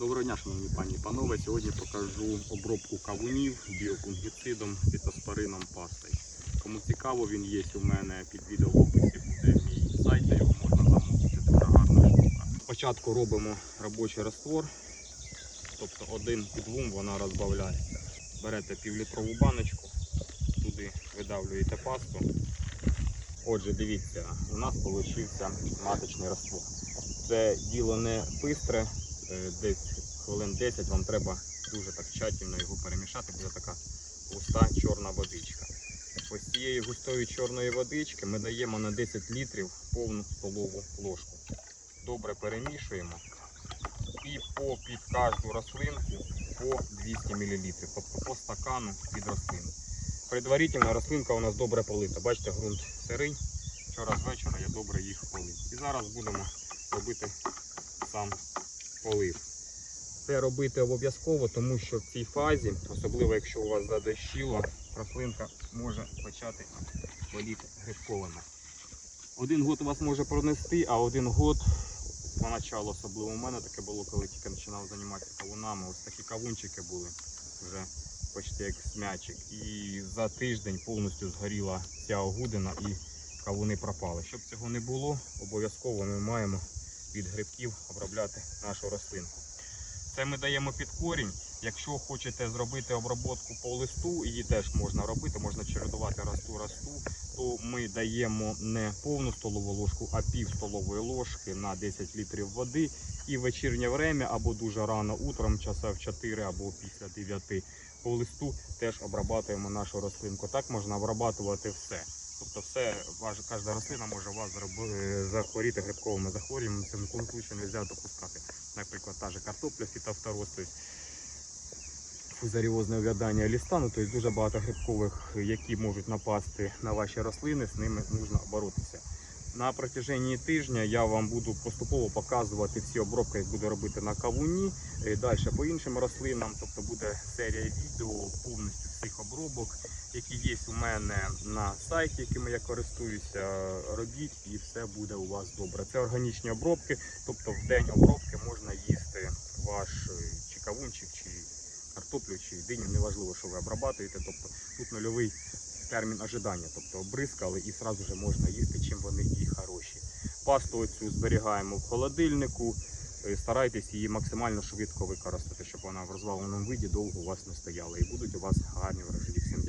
Доброго дня, шановні пані і панове. Сьогодні покажу обробку кавунів біофунгіцидом, фітоспорином, пастою. Кому цікаво, він є у мене під відео в описі буде мій сайт, де його можна замовити. Дуже гарна штука. Спочатку робимо робочий раствор, тобто один к двом вона розбавляється. Берете півлітрову баночку, туди видавлюєте пасту. Отже, дивіться, у нас вийшов маточний раствор. Це діло не бистре, е, десь хвилин 10 вам треба дуже так тщательно його перемішати, буде така густа чорна водичка. Ось цієї густої чорної водички ми даємо на 10 літрів повну столову ложку. Добре перемішуємо і по під кожну рослинку по 200 мл, тобто по стакану під рослину. Предварительно рослинка у нас добре полита. Бачите, ґрунт сирий. Вчора з вечора я добре їх полив. І зараз будемо робити сам полив. Це робити обов'язково, тому що в цій фазі, особливо якщо у вас задощило, рослинка може почати боліти грибковими. Один год у вас може пронести, а один год поначалу, особливо у мене таке було, коли тільки починав займатися кавунами. Ось такі кавунчики були вже почти як смячик. І за тиждень повністю згоріла ця огудина і кавуни пропали. Щоб цього не було, обов'язково ми маємо від грибків обробляти нашу рослинку. Це ми даємо під корінь. Якщо хочете зробити обробку по листу, її теж можна робити, можна чередувати росту росту, то ми даємо не повну столову ложку, а пів столової ложки на 10 літрів води. І вечірнє время або дуже рано утром, часа в 4 або після 9 по листу теж обрабатуємо нашу рослинку. Так можна обрабатувати все. Тобто все, кожна рослина може вас е, захворіти грибковими захворюваннями. Це в коєму случаю не можна допускати. Наприклад, та же картопля, фітофтороз, тобто фузаріозне увядання лістану, тобто дуже багато грибкових, які можуть напасти на ваші рослини, з ними потрібно боротися. На протяженні тижня я вам буду поступово показувати всі обробки, як буду робити на кавуні, далі по іншим рослинам. Тобто буде серія відео повністю всіх обробок, які є у мене на сайті, якими я користуюся. Робіть і все буде у вас добре. Це органічні обробки, тобто в день обробки можна їсти ваш е, чи кавунчик, чи картоплю, чи диню, неважливо, що ви обрабатуєте. Тобто тут нульовий термін ожидання, тобто обризкали і одразу вже можна їсти, чим вони і хороші. Пасту цю зберігаємо в холодильнику. Е, Старайтесь її максимально швидко використати, щоб вона в розваленому виді довго у вас не стояла. І будуть у вас гарні врожаї.